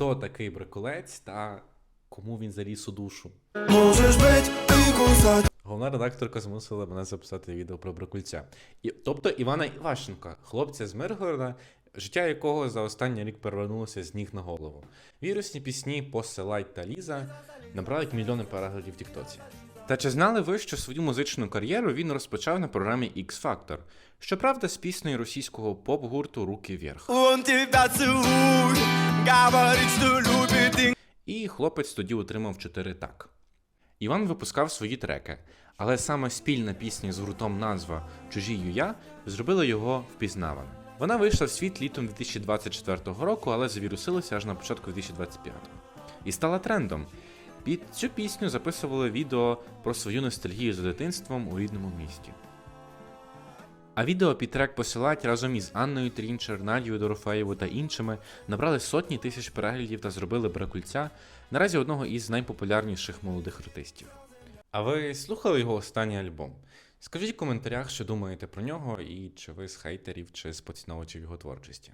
хто такий бракулець та кому він заліз у душу. Можеш бить і кусати. Головна редакторка змусила мене записати відео про бракульця. І, тобто Івана Івашенка, хлопця з Миргорода, життя якого за останній рік перевернулося з ніг на голову. Вірусні пісні «Посилай» та Ліза набрали мільйони переглядів в Тіктоці. Та чи знали ви, що свою музичну кар'єру він розпочав на програмі X Factor? Щоправда, з піснею російського поп-гурту Руки вверх. Он тебя целует, говорит, что любит І хлопець тоді отримав 4 так. Іван випускав свої треки, але саме спільна пісня з гуртом назва Чужі юя зробила його впізнаваним. Вона вийшла в світ літом 2024 року, але завірусилася аж на початку 2025 і стала трендом. Під цю пісню записували відео про свою ностальгію за дитинством у рідному місті. А відео під трек посилать разом із Анною Трінчер, Надією Дорофеєвою та іншими набрали сотні тисяч переглядів та зробили бракульця наразі одного із найпопулярніших молодих артистів. А ви слухали його останній альбом? Скажіть в коментарях, що думаєте про нього, і чи ви з хейтерів, чи з поціновувачів його творчості.